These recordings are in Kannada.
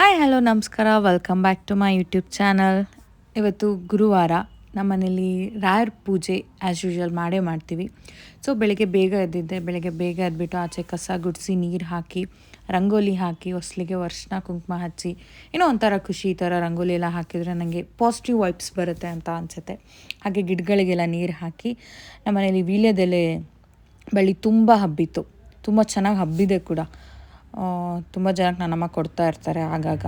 ಹಾಯ್ ಹಲೋ ನಮಸ್ಕಾರ. Welcome back to my YouTube channel ಇವತ್ತು ಗುರುವಾರ ನಮ್ಮನೇಲಿ ರಾಯರ್ ಪೂಜೆ ಆ್ಯಸ್ ಯೂಶ್ವಲ್ ಮಾಡೇ ಮಾಡ್ತೀವಿ. ಸೊ ಬೆಳಗ್ಗೆ ಬೇಗ ಎದ್ದಿದ್ದೆ. ಬೆಳಗ್ಗೆ ಬೇಗ ಎದ್ಬಿಟ್ಟು ಆಚೆ ಕಸ ಗುಡಿಸಿ ನೀರು ಹಾಕಿ, ರಂಗೋಲಿ ಹಾಕಿ, ಹೊಸ್ಲಿಗೆ ವರ್ಷನ ಕುಂಕುಮ ಹಚ್ಚಿ, ಏನೋ ಒಂಥರ ಖುಷಿ ಈ ಥರ ರಂಗೋಲಿ ಎಲ್ಲ ಹಾಕಿದರೆ ನನಗೆ ಪಾಸಿಟಿವ್ ವೈಬ್ಸ್ ಬರುತ್ತೆ ಅಂತ ಅನಿಸುತ್ತೆ. ಹಾಗೆ ಗಿಡಗಳಿಗೆಲ್ಲ ನೀರು ಹಾಕಿ, ನಮ್ಮನೇಲಿ ವೀಳ್ಯದೆಲೆ ಬಳ್ಳಿ ತುಂಬ ಹಬ್ಬಿತ್ತು. ತುಂಬ ಚೆನ್ನಾಗಿ ಹಬ್ಬಿದೆ ಕೂಡ. ತುಂಬ ಜನಕ್ಕೆ ನನ್ನಮ್ಮ ಕೊಡ್ತಾ ಇರ್ತಾರೆ ಆಗಾಗ.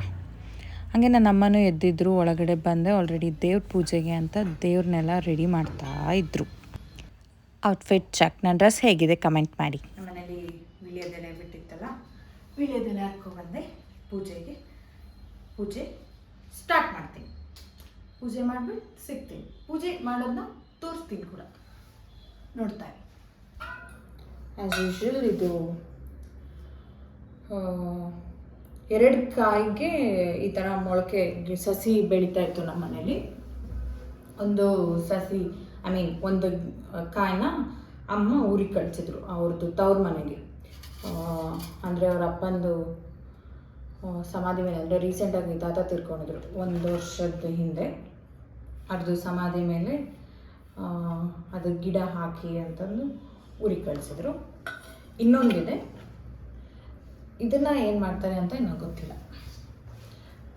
ಹಾಗೆ ನನ್ನ ಅಮ್ಮನೂ ಎದ್ದಿದ್ರು ಒಳಗಡೆ ಬಂದೆ ಆಲ್ರೆಡಿ ದೇವ್ರ ಪೂಜೆಗೆ ಅಂತ ದೇವ್ರನ್ನೆಲ್ಲ ರೆಡಿ ಮಾಡ್ತಾ ಇದ್ರು. ಔಟ್ಫಿಟ್ ಚೆಕ್ ನನ್ನ ಡ್ರೆಸ್ ಹೇಗಿದೆ ಕಮೆಂಟ್ ಮಾಡಿ. ನಮ್ಮನೇಲಿ ವಿಳ್ಯದೆಲೆ ಬಿಟ್ಟಿತ್ತಲ್ಲ ವಿಳ್ಯದೆಲೆ ಹಾಕ್ಕೊಬಂದೆ ಪೂಜೆಗೆ. ಪೂಜೆ ಸ್ಟಾರ್ಟ್ ಮಾಡ್ತೀನಿ. ಪೂಜೆ ಮಾಡಿಬಿಟ್ಟು ಸಿಗ್ತೀನಿ. ಪೂಜೆ ಮಾಡೋದನ್ನ ತೋರಿಸ್ತೀನಿ ಕೂಡ. ನೋಡ್ತಾರೆ ಆ್ಯಸ್ ಯೂಶ್ವಲ್ ಇದು ಎರಡು ಕಾಯಿಗೆ ಈ ಥರ ಮೊಳಕೆ ಸಸಿ ಬೆಳೀತಾ ಇತ್ತು ನಮ್ಮ ಮನೇಲಿ. ಒಂದು ಸಸಿ ಐ ಮೀನ್ ಒಂದು ಕಾಯಿನ ಅಮ್ಮ ಊರಿಗೆ ಕಳಿಸಿದ್ರು, ಅವ್ರದ್ದು ತವ್ರ ಮನೆಗೆ. ಅಂದರೆ ಅವ್ರ ಅಪ್ಪಂದು ಸಮಾಧಿ ಮೇಲೆ, ಅಂದರೆ ರೀಸೆಂಟಾಗಿ ತಾತ ತಿರ್ಕೊಂಡಿದ್ರು, ಒಂದು ವರ್ಷದ ಹಿಂದೆ. ಅದ್ರದ್ದು ಸಮಾಧಿ ಮೇಲೆ ಅದು ಗಿಡ ಹಾಕಿ ಅಂತಂದು ಊರಿಗೆ ಕಳಿಸಿದ್ರು. ಇನ್ನೊಂದಿದೆ ಇದನ್ನು ಏನು ಮಾಡ್ತಾರೆ ಅಂತ ಇನ್ನೂ ಗೊತ್ತಿಲ್ಲ.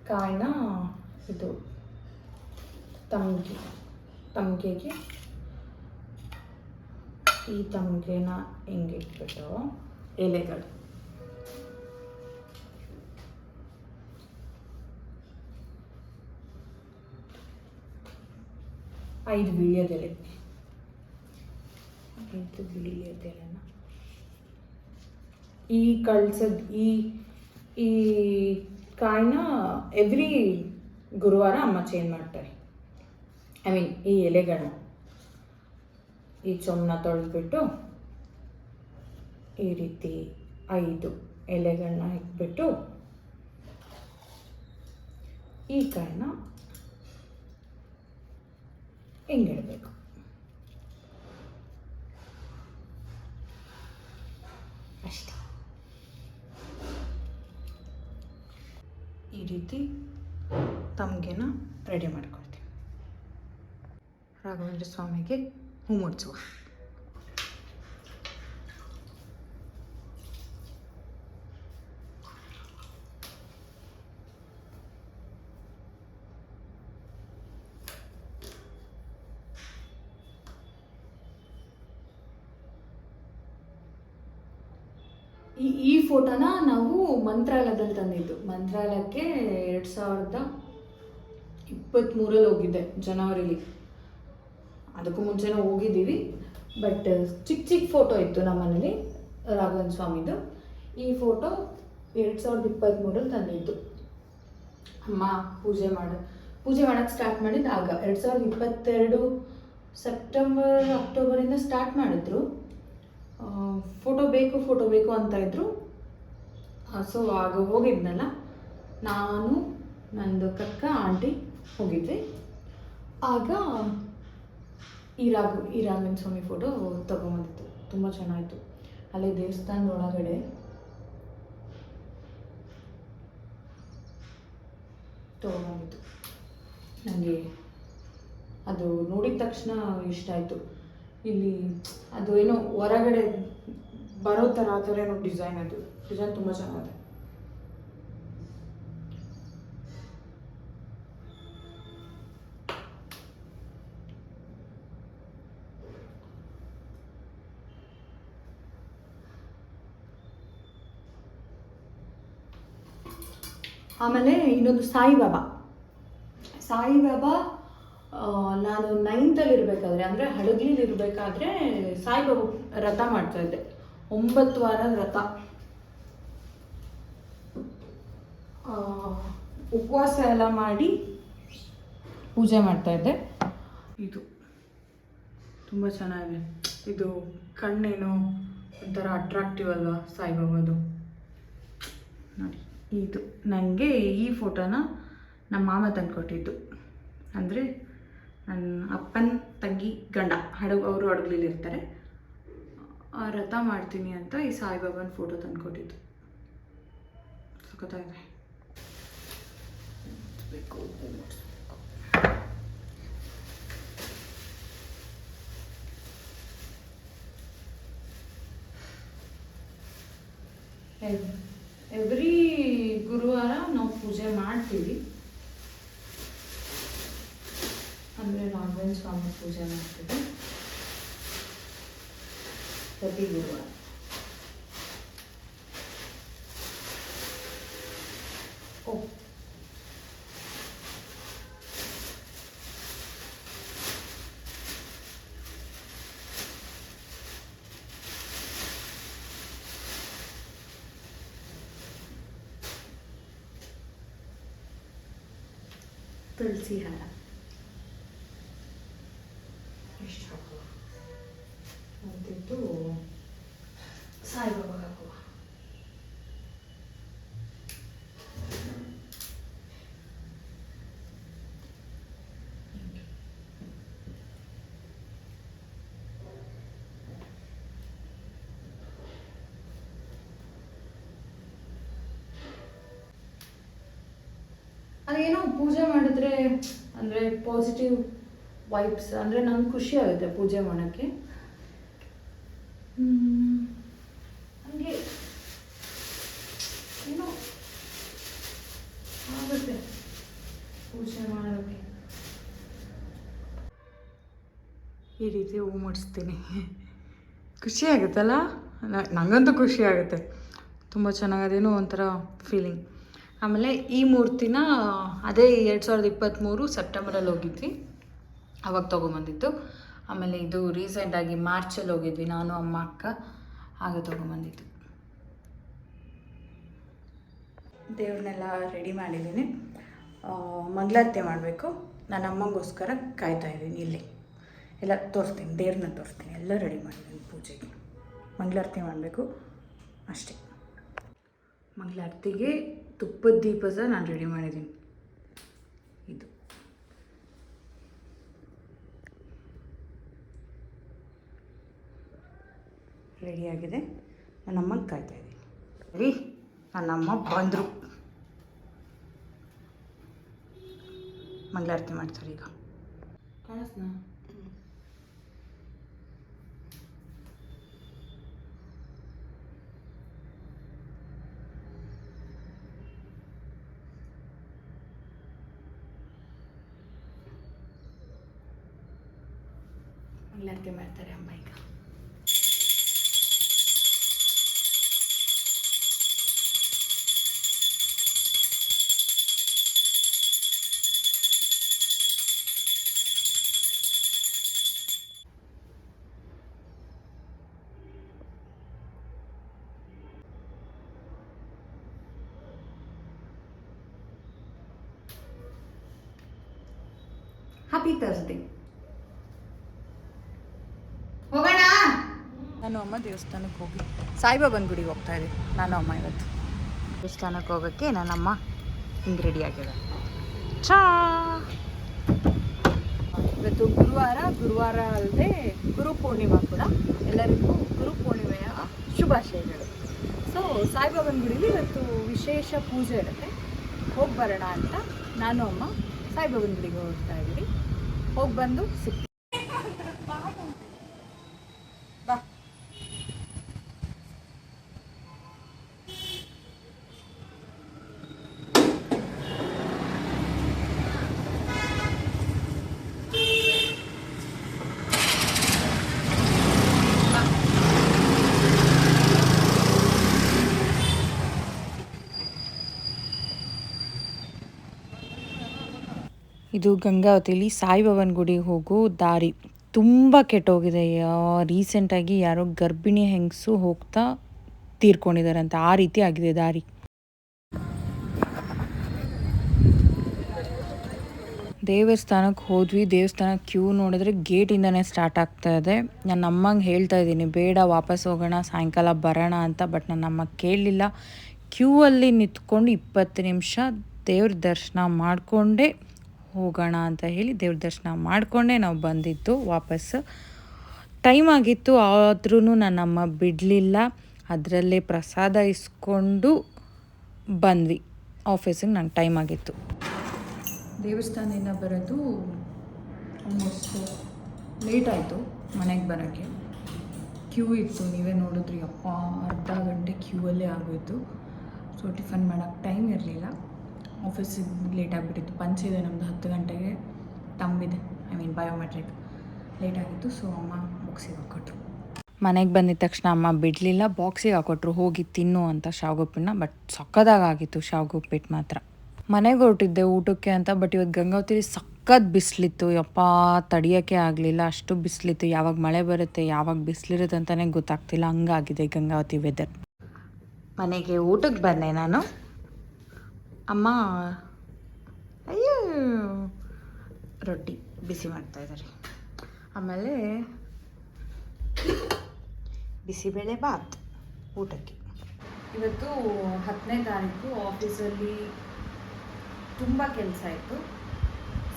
ಕಾಯಿನ ಇದು ತಮ್ಗೆ ತಮ್ಗೆಗೆ ಈ ತಮ್ಗೆನ ಹೆಂಗೆ ಇಟ್ಬಿಟ್ಟು ಎಲೆಗಳು. ಐದು ಬಿಳಿಯೋದೆಲೆ. ಐದು ವಿಳ್ಯದೆಲೆನ ಈ ಕಳ್ಸದ ಈ ಈ ಕಾಯಿನ ಎವ್ರಿ ಗುರುವಾರ ಅಮ್ಮ ಚೇಂಜ್ ಮಾಡ್ತಾರೆ. ಐ ಮೀನ್ ಈ ಎಲೆಗಳನ್ನ. ಈ ಚೊಮ್ಮನ ತೊಳೆದ್ಬಿಟ್ಟು ಈ ರೀತಿ ಐದು ಎಲೆಗಳನ್ನ ಇಟ್ಬಿಟ್ಟು ಈ ಕಾಯಿನ ಹಿಂಗಿಡಬೇಕು ರೀತಿ ತಮಗೆನ ರೆಡಿ ಮಾಡ್ಕೊಳ್ತೀವಿ ರಾಘವೇಂದ್ರ ಸ್ವಾಮಿಗೆ ಹೂ ಮುಡ್ಸುವ ಈ ಈ ಫೋಟೋನ ನಾವು ಮಂತ್ರಾಲಯದಲ್ಲಿ ತಂದಿದ್ದು. ಮಂತ್ರಾಲಯಕ್ಕೆ ಎರಡು ಸಾವಿರದ ಇಪ್ಪತ್ತ್ಮೂರಲ್ಲಿ ಹೋಗಿದ್ದೆ, ಜನವರಿಲಿ. ಅದಕ್ಕೂ ಮುಂಚೆನೇ ಹೋಗಿದ್ದೀವಿ. ಬಟ್ ಚಿಕ್ಕ ಚಿಕ್ಕ ಫೋಟೋ ಇತ್ತು ನಮ್ಮನೇಲಿ ರಾಘವನ್ ಸ್ವಾಮಿದು. ಈ ಫೋಟೋ ಎರಡು ಸಾವಿರದ ಇಪ್ಪತ್ತ್ಮೂರಲ್ಲಿ ತಂದಿದ್ದು. ಅಮ್ಮ, ಪೂಜೆ ಮಾಡ, ಪೂಜೆ ಮಾಡೋಕ್ಕೆ ಸ್ಟಾರ್ಟ್ ಮಾಡಿದ್ದು ಆಗ. ಎರಡು ಸಾವಿರದ ಇಪ್ಪತ್ತೆರಡು ಸೆಪ್ಟೆಂಬರ್, ಅಕ್ಟೋಬರಿಂದ ಸ್ಟಾರ್ಟ್ ಮಾಡಿದ್ರು. ಫೋಟೋ ಬೇಕು ಫೋಟೋ ಬೇಕು ಅಂತ ಇದ್ದರು ಸೊ ಆಗ ಹೋಗಿದ್ನಲ್ಲ. ನಾನು, ನಂದು ಕಕ್ಕ, ಆಂಟಿ ಹೋಗಿದ್ವಿ. ಆಗ ಈ ರಾಘು ಸ್ವಾಮಿ ಫೋಟೋ ತೊಗೊಂಬಂದಿತ್ತು. ತುಂಬ ಚೆನ್ನಾಯಿತು ಅಲ್ಲಿ ದೇವಸ್ಥಾನದ ಒಳಗಡೆ. ತೊಗೊಂಬಂದಿತ್ತು. ನನಗೆ ಅದು ನೋಡಿದ ತಕ್ಷಣ ಇಷ್ಟ ಆಯಿತು. ಇಲ್ಲಿ ಅದು ಏನೋ ಹೊರಗಡೆ ಬರೋ ಥರ ಆ ಥರ ಏನೋ ಡಿಸೈನ್ ಅದು. ಡಿಸೈನ್ ತುಂಬ ಚೆನ್ನಾಗಿದೆ. ಆಮೇಲೆ ಇನ್ನೊಂದು ಸಾಯಿಬಾಬಾ. ಸಾಯಿಬಾಬಾ ನಾನು ನೈನ್ತಲ್ಲಿ ಇರಬೇಕಾದ್ರೆ, ಅಂದರೆ ಹಡಗ್ಲಿಲಿ ಇರಬೇಕಾದ್ರೆ ಸಾಯಿಬಾಬಾ ರಥ ಮಾಡ್ತಾ ಇದ್ದೆ. ಒಂಬತ್ತು ವಾರ ರಥ. ಉಪವಾಸ ಎಲ್ಲ ಮಾಡಿ ಪೂಜೆ ಮಾಡ್ತಾ ಇದ್ದೆ. ಇದು ತುಂಬ ಚೆನ್ನಾಗಿದೆ. ಇದು ಕಣ್ಣೇನು ಒಂಥರ ಅಟ್ರಾಕ್ಟಿವ್ ಅಲ್ವಾ ಸಾಯಿಬಾಬಾದು ನೋಡಿ, ಇದು ನನಗೆ ಈ ಫೋಟೋನ ನಮ್ಮ ಮಾಮ ತಂದ್ಕೊಟ್ಟಿದ್ದು. ಅಂದರೆ ನನ್ನ ಅಪ್ಪನ ತಂಗಿ ಗಂಡ ಹಡಗು ಅವರು ಹಡಗ್ಲಿಲ್ಲಿರ್ತಾರೆ ರಥ ಮಾಡ್ತೀನಿ ಅಂತ ಈ ಸಾಯಿಬಾಬಾನ ಫೋಟೋ ತಂದುಕೊಟ್ಟಿದ್ದು. ಸಖತ್ತಾಗಿದೆ. ಎವ್ರಿ ಗುರುವಾರ ನಾವು ಪೂಜೆ ಮಾಡ್ತೀವಿ. ಅಂದರೆ ರಾಘವೇಂದ್ರ ಸ್ವಾಮಿ ಪೂಜೆ ಮಾಡ್ತೀವಿ ಪ್ರತಿ ಗುರುವಾರ ಓ ತುಳಸಿ ಹಾರ ಎಷ್ಟು ಹಾಕುವ ಮತ್ತಿದ್ದು ಸಾಯಿಬಾಬಾ ಹಾಕುವ ಅದೇನೋ ಪೂಜೆ ಮಾಡಿದ್ರೆ, ಅಂದರೆ ಪಾಸಿಟಿವ್ ವೈಬ್ಸ್ ಅಂದರೆ ನಂಗೆ ಖುಷಿ ಆಗುತ್ತೆ ಪೂಜೆ ಮಾಡೋಕ್ಕೆ. ಆಗುತ್ತೆ ಪೂಜೆ ಈ ರೀತಿ ಹೂ ಮುಡಿಸ್ತೀನಿ. ಖುಷಿ ಆಗುತ್ತಲ್ಲ? ನನಗಂತೂ ನಂಗಂತೂ ಖುಷಿ ಆಗುತ್ತೆ. ತುಂಬ ಚೆನ್ನಾಗದೇನೋ ಒಂಥರ ಫೀಲಿಂಗ್ ಆಮೇಲೆ ಈ ಮೂರ್ತಿನ ಅದೇ ಎರಡು ಸಾವಿರದ ಇಪ್ಪತ್ತ್ಮೂರು ಸೆಪ್ಟೆಂಬರಲ್ಲಿ ಹೋಗಿದ್ವಿ. ಅವಾಗ ತೊಗೊಂಬಂದಿದ್ದು. ಆಮೇಲೆ ಇದು ರೀಸೆಂಟಾಗಿ ಮಾರ್ಚಲ್ಲಿ ಹೋಗಿದ್ವಿ, ನಾನು, ಅಮ್ಮ, ಅಕ್ಕ, ಹಾಗೆ ತೊಗೊಂಬಂದಿದ್ದು. ದೇವ್ರನ್ನೆಲ್ಲ ರೆಡಿ ಮಾಡಿದ್ದೀನಿ. ಮಂಗಳಾರತಿ ಮಾಡಬೇಕು. ನನ್ನ ಅಮ್ಮಂಗೋಸ್ಕರ ಕಾಯ್ತಾ ಇದ್ದೀನಿ ಇಲ್ಲಿ. ಎಲ್ಲ ತೋರಿಸ್ತೀನಿ, ದೇವ್ರನ್ನ ತೋರಿಸ್ತೀನಿ. ಎಲ್ಲ ರೆಡಿ ಮಾಡಿದ್ದೀನಿ ಪೂಜೆಗೆ. ಮಂಗಳಾರತಿ ಮಾಡಬೇಕು. ಅಷ್ಟೇ. ಮಂಗಳಾರತಿಗೆ ತುಪ್ಪದ ದೀಪ ಸಹ ನಾನು ರೆಡಿ ಮಾಡಿದ್ದೀನಿ ಇದು ರೆಡಿಯಾಗಿದೆ ನನ್ನ ಅಮ್ಮಂಗೆ ಕಾಯ್ತಾ ಇದ್ದೀನಿ. ರೀ ನನ್ನಮ್ಮ ಬಂದರು. ಮಂಗಳಾರತಿ ಮಾಡ್ತಾರೆ ಈಗ. ಕಾಣಿಸ್ನಾ? ಮಂಗಳಾರತಿ ಮಾಡ್ತಾರೆ ಅಮ್ಮ ಈಗ. ಹ್ಯಾಪಿ ತರ್ಸ್ಡೇ ಹೋಗೋಣ? ನಾನು ಅಮ್ಮ ದೇವಸ್ಥಾನಕ್ಕೆ ಹೋಗಿ. ಸಾಯಿಬಾಬನ ಗುಡಿಗೆ ಹೋಗ್ತಾ ಇದ್ದೆ. ನಾನು ಅಮ್ಮ ಇವತ್ತು. ದೇವಸ್ಥಾನಕ್ಕೆ ಹೋಗೋಕ್ಕೆ ನನ್ನಮ್ಮ ಹಿಂಗೆ ರೆಡಿ ಆಗಿದೆ ಚಾ ಇವತ್ತು ಗುರುವಾರ ಗುರುವಾರ ಅಲ್ಲದೆ ಗುರು ಪೂರ್ಣಿಮಾ ಕೂಡ. ಎಲ್ಲರಿಗೂ ಗುರು ಪೂರ್ಣಿಮೆಯ ಶುಭಾಶಯಗಳು. ಸೊ ಸಾಯಿಬಾಬನ ಗುಡಿಲಿ ಇವತ್ತು ವಿಶೇಷ ಪೂಜೆ ಇರುತ್ತೆ. ಹೋಗಿ ಬರೋಣ ಅಂತ ನಾನು ಅಮ್ಮ ಸಾಯಿಬಾಬನ ಗುಡಿಗೆ ಹೋಗ್ತಾ ಇದ್ದೀವಿ. ಹೋಗಿ ಬಂದು ಸಿಗ್ತೀವಿ ಇದು ಗಂಗಾವತಿಲಿ ಸಾಯಿಬಾಬನ ಗುಡಿಗೆ ಹೋಗೋ ದಾರಿ. ತುಂಬ ಕೆಟ್ಟೋಗಿದೆ. ರೀಸೆಂಟಾಗಿ ಯಾರೋ ಗರ್ಭಿಣಿ ಹೆಂಗಸು ಹೋಗ್ತಾ ತೀರ್ಕೊಂಡಿದ್ದಾರಂತೆ ಆ ರೀತಿ ಆಗಿದೆ ದಾರಿ. ದೇವಸ್ಥಾನಕ್ಕೆ ಹೋದ್ವಿ. ದೇವಸ್ಥಾನ ಕ್ಯೂ ನೋಡಿದ್ರೆ ಗೇಟಿಂದನೇ ಸ್ಟಾರ್ಟ್ ಆಗ್ತಾ ಇದೆ. ನನ್ನ ಅಮ್ಮಂಗೆ ಹೇಳ್ತಾ ಇದ್ದೀನಿ, ಬೇಡ, ವಾಪಸ್ ಹೋಗೋಣ, ಸಾಯಂಕಾಲ ಬರೋಣ ಅಂತ, ಬಟ್ ನಾನು ಅಮ್ಮ ಕೇಳಲಿಲ್ಲ. ಕ್ಯೂ ಅಲ್ಲಿ ನಿಂತ್ಕೊಂಡು ಇಪ್ಪತ್ತು ನಿಮಿಷ ದೇವ್ರ ದರ್ಶನ ಮಾಡಿಕೊಂಡೇ. ಹೋಗೋಣ ಅಂತ ಹೇಳಿ ದೇವ್ರ ದರ್ಶನ ಮಾಡಿಕೊಂಡೇ ನಾವು ಬಂದಿದ್ದು. ವಾಪಸ್ ಟೈಮ್ ಆಗಿತ್ತು ಆದ್ರೂ ನನ್ನಮ್ಮ ಬಿಡಲಿಲ್ಲ. ಅದರಲ್ಲೇ ಪ್ರಸಾದ ಇಸ್ಕೊಂಡು ಬಂದ್ವಿ. ಆಫೀಸಿಗೆ ನಂಗೆ ಟೈಮ್ ಆಗಿತ್ತು. ದೇವಸ್ಥಾನದಿಂದ ಬರೋದು ಆಲ್ಮೋಸ್ಟ್ ಲೇಟ್ ಆಯಿತು ಮನೆಗೆ ಬರೋಕ್ಕೆ. ಕ್ಯೂ ಇತ್ತು, ನೀವೇ ನೋಡಿದ್ರಿ ಅಪ್ಪ, ಅರ್ಧ ಗಂಟೆ ಕ್ಯೂ ಅಲ್ಲೇ ಆಗೋಯ್ತು. ಸೊ ಟಿಫನ್ ಮಾಡೋಕ್ಕೆ ಟೈಮ್ ಇರಲಿಲ್ಲ. ಆಫೀಸಿಗೆ ಲೇಟ್ ಆಗಿಬಿಟ್ಟಿತ್ತು. ಪಂಚ್ ಇದೆ ನಮ್ಮದು ಹತ್ತು ಗಂಟೆಗೆ. ತಂಬಿದೆ ಐ ಮೀನ್ ಬಯೋಮೆಟ್ರಿಕ್ ಲೇಟ್ ಆಗಿತ್ತು ಸೊ ಅಮ್ಮ ಬುಕ್ಸಿಗೆ ಹಾಕೊಟ್ರು. ಮನೆಗೆ ಬಂದಿದ ತಕ್ಷಣ ಅಮ್ಮ ಬಿಡಲಿಲ್ಲ ಬಾಕ್ಸಿಗೆ ಹಾಕೊಟ್ರು ಹೋಗಿ ತಿನ್ನು ಅಂತ ಶಾವ್ಗುಪ್ಪಿನ ಬಟ್ ಸಕ್ಕದಾಗಿತ್ತು ಶಾವ್ಗುಪ್ಪಿಟ್ಟು ಮಾತ್ರ. ಮನೆಗೆ ಹೊರಟಿದ್ದೆ ಊಟಕ್ಕೆ ಅಂತ ಬಟ್ ಇವತ್ತು ಗಂಗಾವತಿಲಿ ಸಖತ್ ಬಿಸಿಲಿತ್ತು. ಯಪ್ಪ ತಡಿಯೋಕ್ಕೆ ಆಗಲಿಲ್ಲ ಅಷ್ಟು ಬಿಸಿಲಿತ್ತು. ಯಾವಾಗ ಮಳೆ ಬರುತ್ತೆ ಯಾವಾಗ ಬಿಸಿಲಿರುತ್ತೆ ಅಂತಲೇ ಗೊತ್ತಾಗ್ತಿಲ್ಲ. ಹಂಗಾಗಿದೆ ಗಂಗಾವತಿ ವೆದರ್ ಮನೆಗೆ ಊಟಕ್ಕೆ ಬಂದೆ ನಾನು. ಅಮ್ಮ, ಅಯ್ಯೋ, ರೊಟ್ಟಿ ಬಿಸಿ ಮಾಡ್ತಾ ಇದ್ದಾರೆ. ಆಮೇಲೆ ಬಿಸಿಬೇಳೆ ಬಾತ್, ಊಟಕ್ಕೆ. ಇವತ್ತು ಹತ್ತನೇ ತಾರೀಕು ಆಫೀಸಲ್ಲಿ ತುಂಬ ಕೆಲಸ ಇತ್ತು.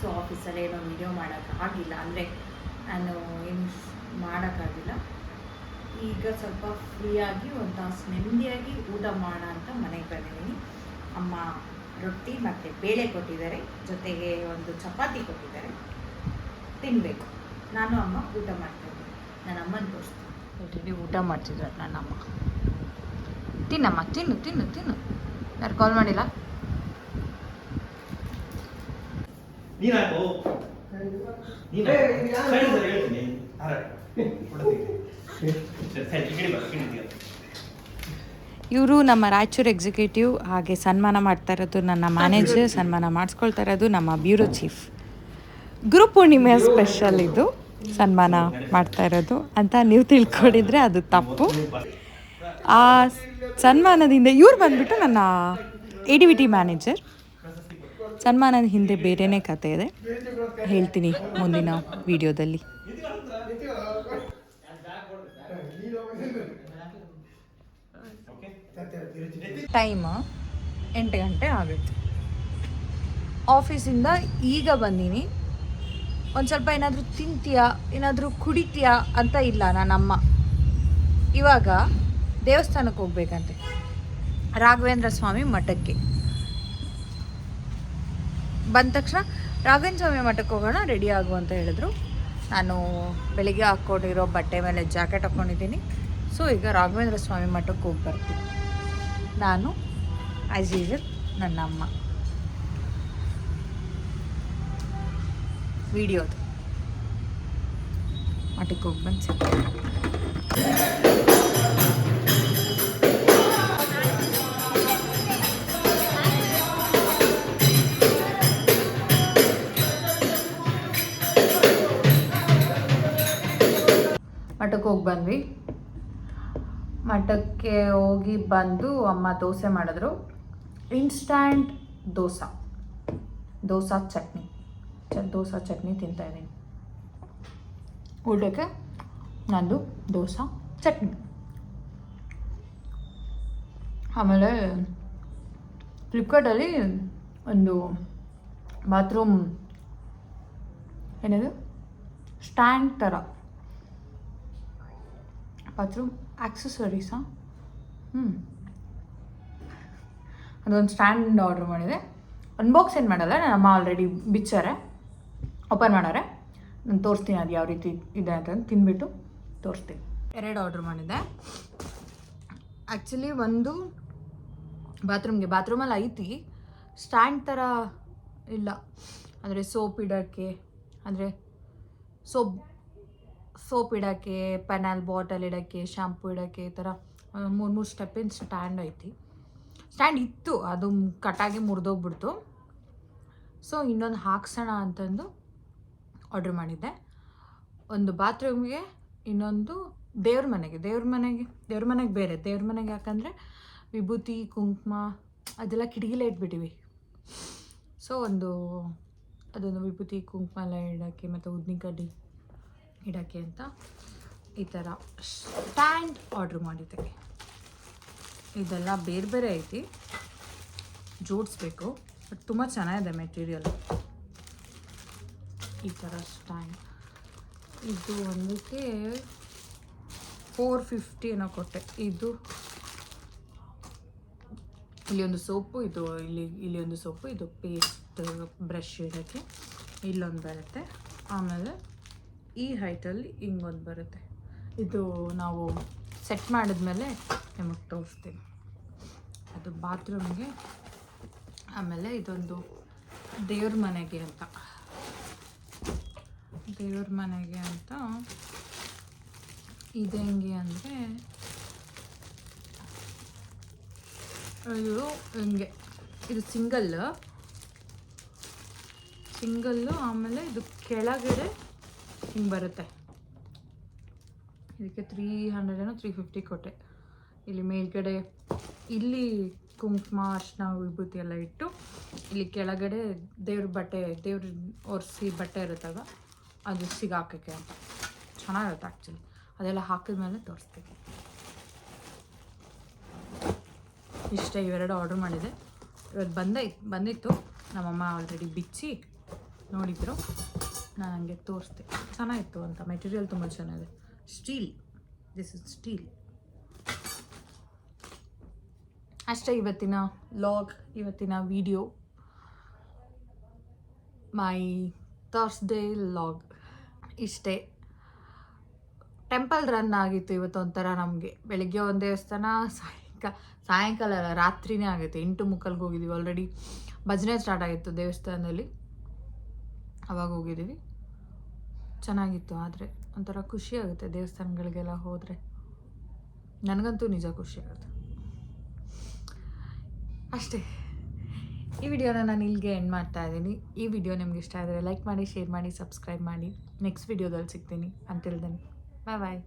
ಸೊ ಆಫೀಸಲ್ಲಿ ಏನೋ ವಿಡಿಯೋ ಮಾಡೋಕ್ಕಾಗಿಲ್ಲ ಅಂದರೆ ನಾನು ಏನು ಮಾಡೋಕ್ಕಾಗಿಲ್ಲ ಈಗ ಸ್ವಲ್ಪ ಫ್ರೀಯಾಗಿ ಒಂದು ತಾಸು ನೆಮ್ಮದಿಯಾಗಿ ಊಟ ಮಾಡೋಣ ಅಂತ ಮನೆಗೆ ಬಂದಿದ್ದೀನಿ. ಅಮ್ಮ ರೊಟ್ಟಿ ಮತ್ತು ಬೇಳೆ ಕೊಟ್ಟಿದ್ದಾರೆ ಜೊತೆಗೆ ಒಂದು ಚಪಾತಿ ಕೊಟ್ಟಿದ್ದಾರೆ. ತಿನ್ನಬೇಕು ನಾನು ಅಮ್ಮ ಊಟ ಮಾಡ್ತಾ ಇದ್ದೀನಿ. ನನ್ನ ಅಮ್ಮನ ತೋರಿಸ್ತೀನಿ ಊಟ ಮಾಡ್ತಿದ್ರು ನನ್ನ ಅಮ್ಮ. ತಿನ್ನಮ್ಮ ತಿನ್ನು ತಿನ್ನು ತಿನ್ನು. ಯಾರು ಕಾಲ್ ಮಾಡಿಲ್ಲ? ನೀನು? ಇವರು ನಮ್ಮ ರಾಯಚೂರು ಎಕ್ಸಿಕ್ಯೂಟಿವ್ ಹಾಗೆ ಸನ್ಮಾನ ಮಾಡ್ತಾ ಇರೋದು, ನನ್ನ ಮ್ಯಾನೇಜರ್ ಸನ್ಮಾನ ಮಾಡಿಸ್ಕೊಳ್ತಾ ಇರೋದು ನಮ್ಮ ಬ್ಯೂರೋ ಚೀಫ್ ಗುರು ಪೂರ್ಣಿಮೆಯ ಸ್ಪೆಷಲ್ ಇದು, ಸನ್ಮಾನ ಮಾಡ್ತಾ ಇರೋದು ಅಂತ ನೀವು ತಿಳ್ಕೊಂಡಿದ್ರೆ ಅದು ತಪ್ಪು. ಆ ಸನ್ಮಾನದಿಂದ ಇವ್ರು ಬಂದ್ಬಿಟ್ಟು ನನ್ನ A D V T manager ಸನ್ಮಾನದ ಹಿಂದೆ ಬೇರೆನೇ ಕತೆ ಇದೆ. ಹೇಳ್ತೀನಿ ಮುಂದಿನ ವಿಡಿಯೋದಲ್ಲಿ ಟೈಮ್ ಎಂಟು ಗಂಟೆ ಆಗುತ್ತೆ. ಆಫೀಸಿಂದ ಈಗ ಬಂದೀನಿ. ಒಂದು ಸ್ವಲ್ಪ ಏನಾದರೂ ತಿಂತೀಯಾ, ಏನಾದರೂ ಕುಡಿತೀಯಾ ಅಂತ ಇಲ್ಲ ನಾನಮ್ಮ ಇವಾಗ ದೇವಸ್ಥಾನಕ್ಕೆ ಹೋಗ್ಬೇಕಂತೆ. ರಾಘವೇಂದ್ರ ಸ್ವಾಮಿ ಮಠಕ್ಕೆ. ಬಂದ ತಕ್ಷಣ ರಾಘವೇಂದ್ರ ಸ್ವಾಮಿ ಮಠಕ್ಕೆ ಹೋಗೋಣ ರೆಡಿ ಆಗು ಅಂತ ಹೇಳಿದ್ರು. ನಾನು ಬೆಳಿಗ್ಗೆ ಹಾಕ್ಕೊಂಡಿರೋ ಬಟ್ಟೆ ಮೇಲೆ ಜಾಕೆಟ್ ಹಾಕ್ಕೊಂಡಿದ್ದೀನಿ ಸೊ, ಈಗ ರಾಘವೇಂದ್ರ ಸ್ವಾಮಿ ಮಠಕ್ಕೆ ಹೋಗಿ ಬರ್ತೀನಿ. ನಾನು ಆ್ಯಸ್ ಯೂಶಲ್ ನನ್ನ ಅಮ್ಮ ವಿಡಿಯೋದು ಮಠಕ್ಕೆ ಹೋಗಿ ಬಂದು ಮಠಕ್ಕೆ ಹೋಗಿ ಬಂದ್ವಿ. ಮಠಕ್ಕೆ ಹೋಗಿ ಬಂದು ಅಮ್ಮ ದೋಸೆ ಮಾಡಿದ್ರು. ಇನ್ಸ್ಟ್ಯಾಂಟ್ ದೋಸೆ. ದೋಸಾ, ಚಟ್ನಿ. ಚ, ದೋಸಾ, ಚಟ್ನಿ ತಿಂತಾಯಿದ್ದೀನಿ ಊಟಕ್ಕೆ ನಂದು ದೋಸೆ, ಚಟ್ನಿ. ಆಮೇಲೆ ಫ್ಲಿಪ್ಕಾರ್ಟಲ್ಲಿ ಒಂದು ಬಾತ್ರೂಮ್ ಏನದು? ಸ್ಟ್ಯಾಂಡ್ ಥರ ಬಾತ್ರೂಮ್ ಆಕ್ಸೆಸರೀಸಾ ಹ್ಞೂ ಅದೊಂದು ಸ್ಟ್ಯಾಂಡ್ ಆರ್ಡ್ರ್ ಮಾಡಿದೆ. ಅನ್ಬಾಕ್ಸ್ ಏನು ಮಾಡಲ್ಲ, ನನ್ನ ಅಮ್ಮ ಆಲ್ರೆಡಿ ಬಿಚ್ಚಾರೆ. ಓಪನ್ ಮಾಡಾರೆ ನಾನು ತೋರಿಸ್ತೀನಿ ಅದು ಯಾವ ರೀತಿ ಇದೆ ಅಂತ ತಿನ್ಬಿಟ್ಟು ತೋರಿಸ್ತೀನಿ. ಎರಡು ಆರ್ಡ್ರ್ ಮಾಡಿದ್ದೆ. ಆ್ಯಕ್ಚುಲಿ ಒಂದು ಬಾತ್ರೂಮ್ಗೆ ಬಾತ್ರೂಮಲ್ಲಿ ಐತಿ. ಸ್ಟ್ಯಾಂಡ್ ಥರ ಇಲ್ಲ. ಅಂದರೆ ಸೋಪ್ ಇಡೋಕ್ಕೆ ಅಂದರೆ ಸೋಪ್ ಸೋಪ್ ಇಡೋಕ್ಕೆ, ಪೆನಲ್ ಬಾಟಲ್ ಇಡೋಕ್ಕೆ ಶ್ಯಾಂಪು ಇಡೋಕ್ಕೆ ಈ ಥರ ಮೂರು ಮೂರು ಸ್ಟೆಪ್ಪಿನ ಸ್ಟ್ಯಾಂಡ್ ಐತಿ. ಸ್ಟ್ಯಾಂಡ್ ಇತ್ತು, ಅದು ಕಟ್ಟಾಗಿ ಮುರಿದೋಗ್ಬಿಡ್ತು. ಸೊ, ಇನ್ನೊಂದು ಹಾಕ್ಸೋಣ ಅಂತಂದು ಆರ್ಡ್ರ್ ಮಾಡಿದ್ದೆ. ಒಂದು ಬಾತ್ರೂಮ್ಗೆ, ಇನ್ನೊಂದು ದೇವ್ರ ಮನೆಗೆ. ದೇವ್ರ ಮನೆಗೆ ದೇವ್ರ ಮನೆಗೆ ಬೇರೆ. ದೇವ್ರ ಮನೆಗೆ ಯಾಕಂದರೆ ವಿಭೂತಿ, ಕುಂಕುಮ, ಅದೆಲ್ಲ ಕಿಟಕಿಲೇ ಇಟ್ಬಿಟ್ಟಿವಿ. ಸೊ, ಒಂದು, ಅದೊಂದು ವಿಭೂತಿ, ಕುಂಕುಮ ಎಲ್ಲ ಇಡೋಕ್ಕೆ ಮತ್ತು ಉದ್ದಿನ ಕಡ್ಡಿ ಇಡೋಕ್ಕೆ ಅಂತ ಈ ಥರ ಸ್ಟ್ಯಾಂಡ್ ಆರ್ಡ್ರ್ ಮಾಡಿದ್ದೆ ಇದೆಲ್ಲ ಬೇರೆ ಬೇರೆ ಐತಿ. ಜೋಡಿಸ್ಬೇಕು. ಬಟ್ ತುಂಬ ಚೆನ್ನಾಗಿದೆ ಮೆಟೀರಿಯಲ್. ಈ ಥರ ಸ್ಟ್ಯಾಂಡ್. ಇದು ಒಂದಕ್ಕೆ ಫೋರ್ ಫಿಫ್ಟಿ ಏನೋ ಕೊಟ್ಟೆ. ಇದು ಇಲ್ಲಿ ಒಂದು ಸೋಪು, ಇದು ಇಲ್ಲಿ ಇಲ್ಲಿ ಒಂದು ಸೋಪು, ಇದು ಪೇಸ್ಟ್ ಬ್ರಷ್ ಇಡೋಕ್ಕೆ ಇಲ್ಲೊಂದು ಬರುತ್ತೆ. ಆಮೇಲೆ ಈ ಹೈಟಲ್ಲಿ ಹಿಂಗೊಂದು ಬರುತ್ತೆ. ಇದು ನಾವು ಸೆಟ್ ಮಾಡಿದ್ಮೇಲೆ ನಿಮಗೆ ತೋರಿಸ್ತೀನಿ. ಅದು ಬಾತ್ರೂಮ್ಗೆ, ಆಮೇಲೆ ಇದೊಂದು ದೇವ್ರ ಮನೆಗೆ ಅಂತ. ದೇವ್ರ ಮನೆಗೆ ಅಂತ. ಇದು ಹೆಂಗೆ ಅಂದರೆ, ಇದು ಹಿಂಗೆ, ಇದು ಸಿಂಗಲ್. ಸಿಂಗಲ್ಲು, ಆಮೇಲೆ ಇದು ಕೆಳಗಡೆ ಹಿಂಗೆ ಬರುತ್ತೆ. ಇದಕ್ಕೆ ತ್ರೀ ಹಂಡ್ರೆಡ್ ಏನೋ ತ್ರೀ ಫಿಫ್ಟಿ ಕೊಟ್ಟೆ. ಇಲ್ಲಿ ಮೇಲ್ಗಡೆ, ಇಲ್ಲಿ ಕುಂಕುಮ ಅರ್ಶಿನ ವಿಭೂತಿ ಎಲ್ಲ ಇಟ್ಟು, ಇಲ್ಲಿ ಕೆಳಗಡೆ ದೇವ್ರ ಬಟ್ಟೆ, ದೇವ್ರ ಒರೆಸಿ ಬಟ್ಟೆ ಇರುತ್ತಲ್ವ, ಅದು ಸಿಗಾಕೋಕ್ಕೆ ಅಂತ. ಚೆನ್ನಾಗಿರುತ್ತೆ ಆ್ಯಕ್ಚುಲಿ ಅದೆಲ್ಲ ಹಾಕಿದ್ಮೇಲೆ ತೋರಿಸ್ತೀನಿ. ಇಷ್ಟೇ ಇವೆರಡು ಆರ್ಡ್ರ್ ಮಾಡಿದೆ. ಇವತ್ತು ಬಂದೈ, ಬಂದಿತ್ತು. ನಮ್ಮಮ್ಮ ಆಲ್ರೆಡಿ ಬಿಚ್ಚಿ ನೋಡಿದ್ರು. ನಾನು ಹಂಗೆ ತೋರಿಸ್ದೆ ಚೆನ್ನಾಗಿತ್ತು ಅಂತ ಮೆಟೀರಿಯಲ್ ತುಂಬ ಚೆನ್ನಾಗಿದೆ. ಸ್ಟೀಲ್ ದಿಸ್ ಇಸ್ ಸ್ಟೀಲ್ ಅಷ್ಟೇ ಇವತ್ತಿನ ಲಾಗ್ ಇವತ್ತಿನ ವಿಡಿಯೋ ಮೈ ಥರ್ಸ್ಡೇ ಲಾಗ್ ಇಷ್ಟೇ. ಟೆಂಪಲ್ ರನ್ ಆಗಿತ್ತು ಇವತ್ತು ಒಂಥರ ನಮಗೆ. ಬೆಳಗ್ಗೆ ಒಂದು ದೇವಸ್ಥಾನ ಸಾಯಂಕಾಲ ಸಾಯಂಕಾಲ ರಾತ್ರಿನೇ ಆಗುತ್ತೆ. ಎಂಟು ಮುಕ್ಕಲ್ಗೆ ಹೋಗಿದ್ದೀವಿ ಆಲ್ರೆಡಿ ಭಜನೆ ಸ್ಟಾರ್ಟ್ ಆಗಿತ್ತು ದೇವಸ್ಥಾನದಲ್ಲಿ. ಅವಾಗ ಹೋಗಿದ್ದೀವಿ. ಚೆನ್ನಾಗಿತ್ತು, ಆದರೆ ಒಂಥರ ಖುಷಿ ಆಗುತ್ತೆ ದೇವಸ್ಥಾನಗಳಿಗೆಲ್ಲ ಹೋದರೆ. ನನಗಂತೂ ನಿಜ ಖುಷಿ ಆಗುತ್ತೆ. ಅಷ್ಟೇ, ಈ ವಿಡಿಯೋನ ನಾನು ಇಲ್ಲಿಗೆ ಎಂಡ್ ಮಾಡ್ತಾ ಇದ್ದೀನಿ. ಈ ವಿಡಿಯೋ ನಿಮ್ಗೆ ಇಷ್ಟ ಆದರೆ ಲೈಕ್ ಮಾಡಿ ಶೇರ್ ಮಾಡಿ ಸಬ್ಸ್ಕ್ರೈಬ್ ಮಾಡಿ. ನೆಕ್ಸ್ಟ್ ವಿಡಿಯೋದಲ್ಲಿ ಸಿಗ್ತೀನಿ. ಅಂಟಿಲ್ ದೆನ್ ಬಾಯ್ ಬಾಯ್